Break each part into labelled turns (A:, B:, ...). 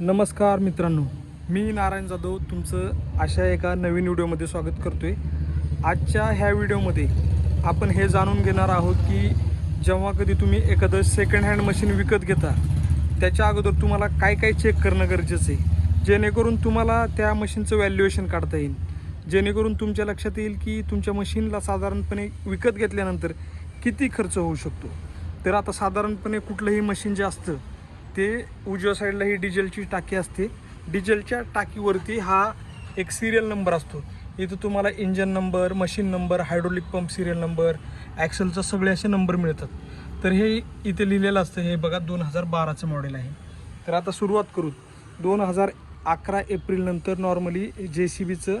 A: नमस्कार मित्रांनो मी नारायण जाधव तुमचं अशा एका नवीन व्हिडिओमध्ये स्वागत करतो आहे आजच्या ह्या व्हिडिओमध्ये आपण हे जाणून घेणार आहोत की जेव्हा कधी तुम्ही एखादं सेकंड हँड मशीन विकत घेता त्याच्या अगोदर तुम्हाला काय काय चेक करणं गरजेचं आहे? जेणेकरून तुम्हाला त्या मशीनचं व्हॅल्युएशन काढता येईल. जेणेकरून तुमच्या लक्षात येईल की तुमच्या मशीनला साधारणपणे विकत घेतल्यानंतर किती खर्च होऊ शकतो? तर आता साधारणपणे कुठलंही मशीन जे असतं ते उजव्या साईडला ही डिझेलची टाकी असते. डिझेलच्या टाकीवरती हा एक सिरियल नंबर असतो. इथं तुम्हाला engine number machine number hydraulic pump serial number ॲक्सेलचं सगळे असे नंबर मिळतात. तर हे इथे लिहिलेलं असतं हे बघा दोन हजार बाराचं मॉडेल आहे. तर आता सुरुवात करू. दोन हजार अकरा एप्रिलनंतर नॉर्मली जे सी बीचं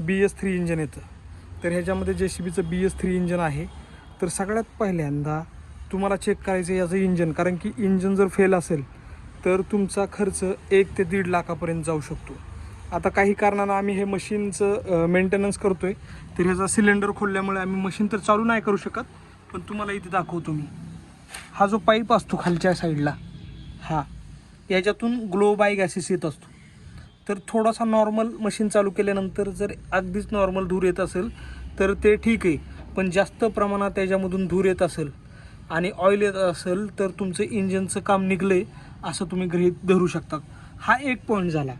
A: बी एस थ्री इंजन येतं. तर ह्याच्यामध्ये जे सी बीचं बी एस थ्री इंजन आहे. तर सगळ्यात पहिल्यांदा तुम्हाला चेक करायचं आहे याचं इंजन कारण की इंजन जर फेल असेल तर तुमचा खर्च एक ते दीड लाखापर्यंत जाऊ शकतो. आता काही कारणानं आम्ही हे मशीनचं मेंटेनन्स करतो आहे तर ह्याचा सिलेंडर खोलल्यामुळे आम्ही मशीन तर चालू नाही करू शकत पण तुम्हाला इथे दाखवतो मी. हा जो पाईप असतो खालच्या साईडला हा याच्यातून ग्लो बाय गॅसेस येत असतो. तर थोडासा नॉर्मल मशीन चालू केल्यानंतर जर अगदीच नॉर्मल धूर येत असेल तर ते ठीक आहे. पण जास्त प्रमाणात त्याच्यामधून धूर येत असेल आणि ऑइल येत असेल तर तुमचं इंजनचं काम निघलं आहे असं तुम्ही गृहित धरू शकता हा एक पॉईंट झाला.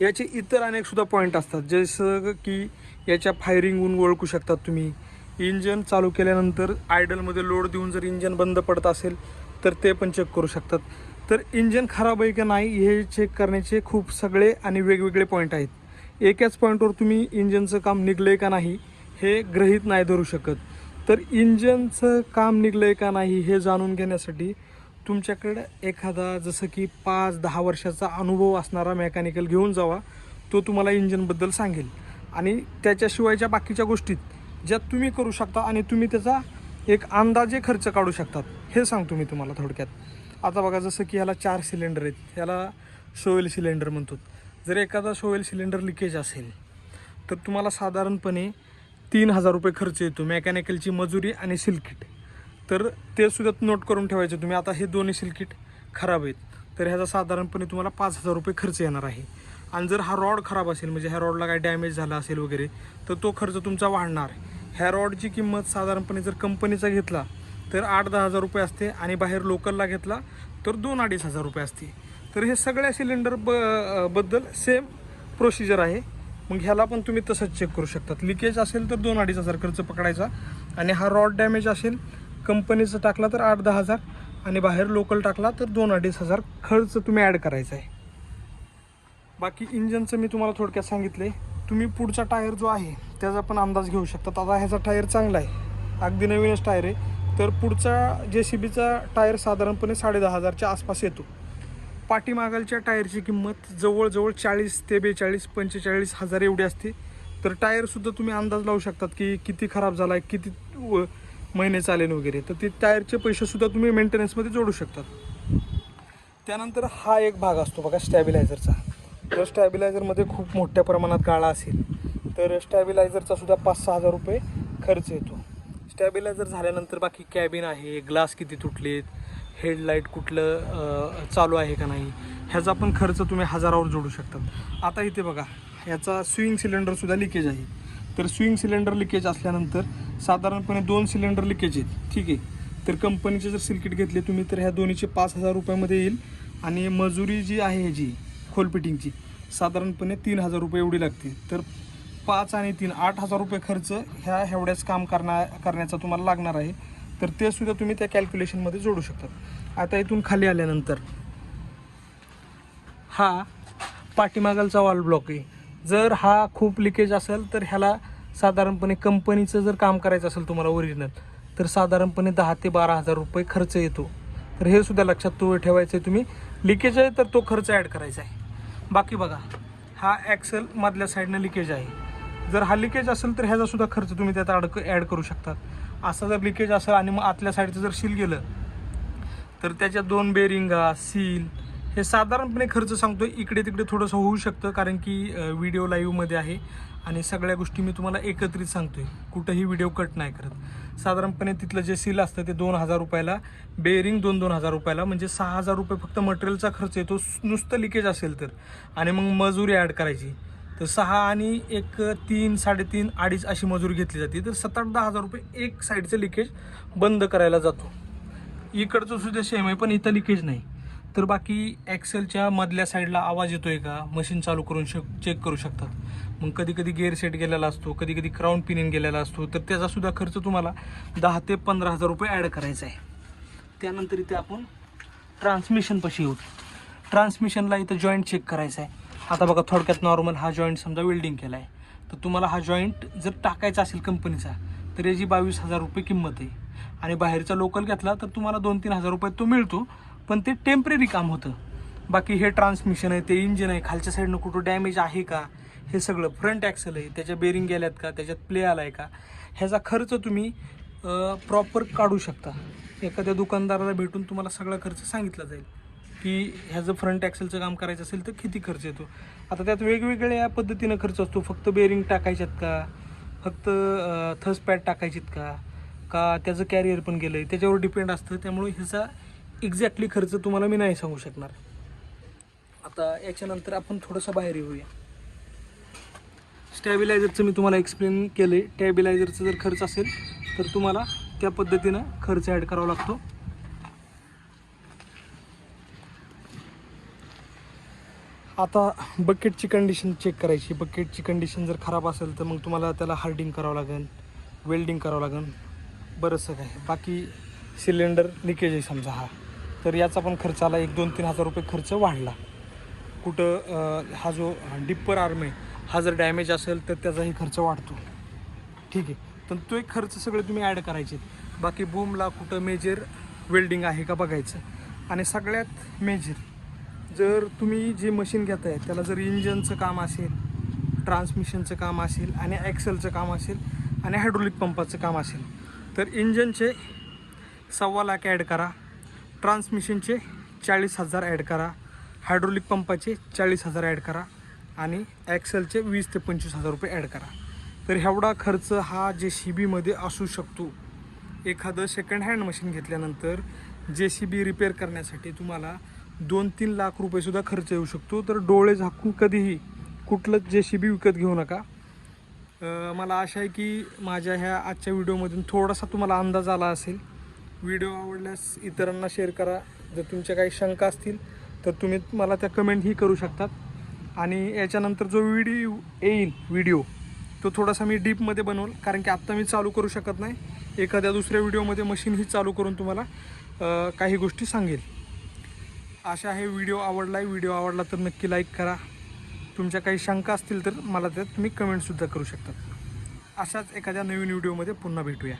A: याचे इतर अनेक सुद्धा पॉईंट असतात. जसं की याच्या फायरिंगहून ओळखू शकतात तुम्ही. इंजन चालू केल्यानंतर आयडलमध्ये लोड देऊन जर इंजन बंद पडत असेल तर ते पण चेक करू शकतात. तर इंजन खराब आहे का नाही हे चेक करण्याचे खूप सगळे आणि वेगवेगळे पॉईंट आहेत. एकाच पॉईंटवर तुम्ही इंजनचं काम निघलं आहे का नाही हे गृहीत नाही धरू शकत. तर इंजनचं काम निघलं आहे का नाही हे जाणून घेण्यासाठी तुमच्याकडं एखादा जसं की पाच दहा वर्षाचा अनुभव असणारा मेकॅनिकल घेऊन जावा तो तुम्हाला इंजनबद्दल सांगेल. आणि त्याच्याशिवायच्या बाकीच्या गोष्टीत ज्या तुम्ही करू शकता आणि तुम्ही त्याचा एक अंदाजे खर्च काढू शकतात हे सांगतो मी तुम्हाला थोडक्यात. आता बघा जसं की ह्याला चार सिलेंडर आहेत. ह्याला शोवेल सिलेंडर म्हणतो. जर एखादा शोवेल सिलेंडर लिकेज असेल तर तुम्हाला साधारणपणे तीन हजार रुपये खर्च येतो मेकॅनिकलची मजुरी आणि सिलकिट तर ते सुद्धा नोट करून ठेवायचं. तुम्ही आता हे दोन्ही सिलकिट खराब आहेत. तर ह्याचा साधारणपणे तुम्हाला पाच हजार रुपये खर्च येणार आहे. आणि जर हा रॉड खराब असेल म्हणजे ह्या रॉडला काय डॅमेज झाला असेल वगैरे तर तो खर्च तुमचा वाढणार. ह्या रॉडची किंमत साधारणपणे जर कंपनीचा घेतला तर आठ दहा हजार रुपये असते आणि बाहेर लोकलला घेतला तर दोन अडीच हजार रुपये असते. तर हे सगळ्या सिलेंडर ब बद्दल सेम प्रोसिजर आहे. मग ह्याला पण तुम्ही तसंच चेक करू शकतात. लिकेज असेल तर दोन अडीच हजार खर्च पकडायचा. आणि हा रॉड डॅमेज असेल कंपनीचं टाकला तर आठ दहा हजार आणि बाहेर लोकल टाकला तर दोन अडीच हजार खर्च तुम्ही ॲड करायचा आहे. बाकी इंजनचं मी तुम्हाला थोडक्यात सांगितलं आहे तुम्ही पुढचा टायर जो आहे त्याचा पण अंदाज घेऊ शकता आता ह्याचा टायर चांगला आहे. अगदी नवीनच टायर आहे. तर पुढचा जे सी बीचा टायर साधारणपणे साडे दहा हजारच्या आसपास येतो. पाठीमागालच्या टायरची किंमत जवळजवळ चाळीस ते बेचाळीस पंचेचाळीस हजार एवढी असते. तर टायरसुद्धा तुम्ही अंदाज लावू शकतात की किती खराब झाला आहे किती महिने चालेल वगैरे तर ते टायरचे पैसेसुद्धा तुम्ही मेंटेनन्समध्ये जोडू शकतात. त्यानंतर हा एक भाग असतो बघा स्टॅबिलायझरचा जर स्टॅबिलायझरमध्ये खूप मोठ्या प्रमाणात गाळा असेल तर स्टॅबिलायझरचा सुद्धा पाच सहा हजार रुपये खर्च येतो. स्टॅबिलायझर झाल्यानंतर बाकी कॅबिन आहे ग्लास किती तुटलेत हेडलाईट कुठलं चालू आहे का नाही ह्याचा पण खर्च तुम्ही हजारावर जोडू शकतात. आता इथे बघा ह्याचा स्विंग सिलेंडरसुद्धा लिकेज आहे. तर स्विंग सिलेंडर लिकेज असल्यानंतर साधारणपणे दोन सिलेंडर लिकेज आहेत. ठीक आहे. तर कंपनीचे जर सिलकिट घेतले तुम्ही तर ह्या दोन्हीचे पाच हजार रुपयामध्ये येईल. आणि मजुरी जी आहे ह्याची खोलपिटिंगची साधारणपणे तीन हजार रुपये एवढी लागते. तर पाच आणि तीन आठ हजार रुपये खर्च ह्या एवढ्याच काम करण्या करण्याचा तुम्हाला लागणार आहे. तर ते सुद्धा तुम्ही त्या कॅल्क्युलेशनमध्ये जोडू शकतात आता इथून खाली आल्यानंतर हा पाठीमागालचा वॉल ब्लॉक आहे. जर हा खूप लिकेज असेल तर ह्याला साधारणपणे कंपनीचं जर काम करायचं असेल तुम्हाला ओरिजिनल तर साधारणपणे दहा ते बारा हजार रुपये खर्च येतो. तर हे सुद्धा लक्षात तो ठेवायचं आहे तुम्ही. लिकेज आहे तर तो खर्च ॲड करायचा आहे. बाकी बघा हा ॲक्सेल मधल्या साईडनं लिकेज आहे. जर हा लिकेज असेल तर ह्याचासुद्धा खर्च तुम्ही त्यात अडक ॲड करू शकतात. असं जर लिकेज असेल आणि मग आतल्या साईडचं जर सील गेलं तर त्याच्या दोन बेरिंगा सील हे साधारणपणे खर्च सांगतो इकडे तिकडे थोडंसं होऊ शकतं कारण की व्हिडिओ लाईव्हमध्ये आहे. आणि सगळ्या गोष्टी मी तुम्हाला एकत्रित सांगतोय. कुठंही व्हिडिओ कट नाही करत. साधारणपणे तिथलं जे सील असतं ते दोन हजार रुपयाला बेअरिंग दोन दोन हजार रुपयाला. म्हणजे सहा हजार रुपये फक्त मटेरियलचा खर्च येतो. नुसतं लिकेज असेल तर. आणि मग मजुरी ॲड करायची. तर सहा आणि एक तीन साडेतीन अडीच अशी मजुरी घेतली जाते. तर सात आठ दहा हजार रुपये एक साईडचं लिकेज बंद करायला जातो. इकडचं सुद्धा सेम आहे पण इथं लिकेज नाही. तर बाकी ॲक्सेलच्या मधल्या साईडला आवाज येतोय का? मशीन चालू करून शक चेक करू शकतात. मग कधी कधी गेअर सेट गेलेला असतो कधी कधी क्राऊन पिनियन गेलेला असतो तर त्याचासुद्धा खर्च तुम्हाला दहा ते पंधरा हजार रुपये ॲड करायचा आहे. त्यानंतर इथे आपण ट्रान्समिशनपाशी येऊ. ट्रान्समिशनला इथं जॉईंट चेक करायचा आहे. आता बघा थोडक्यात नॉर्मल हा जॉईंट समजा वेल्डिंग केला आहे तर तुम्हाला हा जॉईंट जर टाकायचा असेल कंपनीचा तर याची बावीस हजार रुपये किंमत आहे. आणि बाहेरचा लोकल घेतला तर तुम्हाला दोन तीन हजार रुपये तो मिळतो. पण ते टेंपररी काम होतं. बाकी हे ट्रान्समिशन आहे ते इंजिन आहे खालच्या साईडनं कुठं डॅमेज आहे का? हे सगळं फ्रंट ॲक्सल आहे त्याच्या बेरिंग गेल्यात का? त्याच्यात प्ले आला आहे का? ह्याचा खर्च तुम्ही प्रॉपर काढू शकता. एखाद्या दुकानदाराला भेटून तुम्हाला सगळा खर्च सांगितला जाईल. की ह्याचं फ्रंट ॲक्सेलचं काम करायचं असेल तर किती खर्च येतो? आता त्यात वेगवेगळ्या पद्धतीनं खर्च असतो. फक्त बेरिंग टाकायच्यात का? फक्त थस पॅड टाकायचीत का? का त्याचं कॅरियर पण गेलं आहे त्याच्यावर डिपेंड असतं. त्यामुळे ह्याचा एक्झॅक्टली खर्च तुम्हाला मी नाही सांगू शकणार. आता याच्यानंतर आपण थोडंसं बाहेर येऊया. स्टॅबिलायझरचं मी तुम्हाला एक्सप्लेन केलं आहे स्टॅबिलायझरचा जर खर्च असेल तर तुम्हाला त्या पद्धतीनं खर्च ॲड करावा लागतो. आता बकेटची कंडिशन चेक करायची. बकेटची कंडिशन जर खराब असेल तर मग तुम्हाला त्याला हार्डिंग करावं लागेल वेल्डिंग करावं लागेल. बरंचसं काय बाकी सिलेंडर लिकेज आहे समजा हा. तर याचा पण खर्च आला. एक दोन तीन हजार रुपये खर्च वाढला. कुठं हा जो डिप्पर आर्म आहे हा जर डॅमेज असेल तर त्याचाही खर्च वाढतो. ठीक आहे. तर तो एक खर्च सगळे तुम्ही ॲड करायचे. बाकी बूमला कुठं मेजर वेल्डिंग आहे का बघायचं. आणि सगळ्यात मेजर जर तुम्ही जे मशीन घेताय त्याला जर इंजनचं काम असेल ट्रान्समिशनचं काम असेल आणि ॲक्सेलचं काम असेल आणि हायड्रोलिक पंपाचं काम असेल तर इंजनचे सव्वा लाख ॲड करा. ट्रान्समिशनचे चाळीस हजार ॲड करा हायड्रोलिक पंपाचे चाळीस हजार ॲड करा आणि ॲक्सेलचे वीस ते पंचवीस हजार रुपये ॲड करा. तर एवढा खर्च हा जे सी बीमध्ये असू शकतो. एखादं सेकंड हँड मशीन घेतल्यानंतर जे सी बी रिपेअर करण्यासाठी तुम्हाला दोन तीन लाख रुपयेसुद्धा खर्च येऊ शकतो. तर डोळे झाकून कधीही कुठलं जे सी बी विकत घेऊ नका. मला आशा आहे की माझ्या ह्या आजच्या व्हिडिओमधून थोडासा तुम्हाला अंदाज आला असेल. व्हिडिओ आवडल्यास इतरांना शेअर करा. जर तुमच्या काही शंका असतील तर तुम्ही मला त्या कमेंटही करू शकतात. आणि याच्यानंतर जो व्हिडिओ येईल व्हिडिओ तो थोडासा मी डीपमध्ये बनवल. कारण की आत्ता मी चालू करू शकत नाही. एखाद्या दुसऱ्या व्हिडिओमध्ये मशीनही चालू करून तुम्हाला काही गोष्टी सांगेल. अशा आहे व्हिडिओ आवडला आहे व्हिडिओ आवडला तर नक्की लाईक करा. तुमच्या काही शंका असतील तर मला त्यात तुम्ही कमेंटसुद्धा करू शकता अशाच एखाद्या नवीन व्हिडिओमध्ये पुन्हा भेटूया.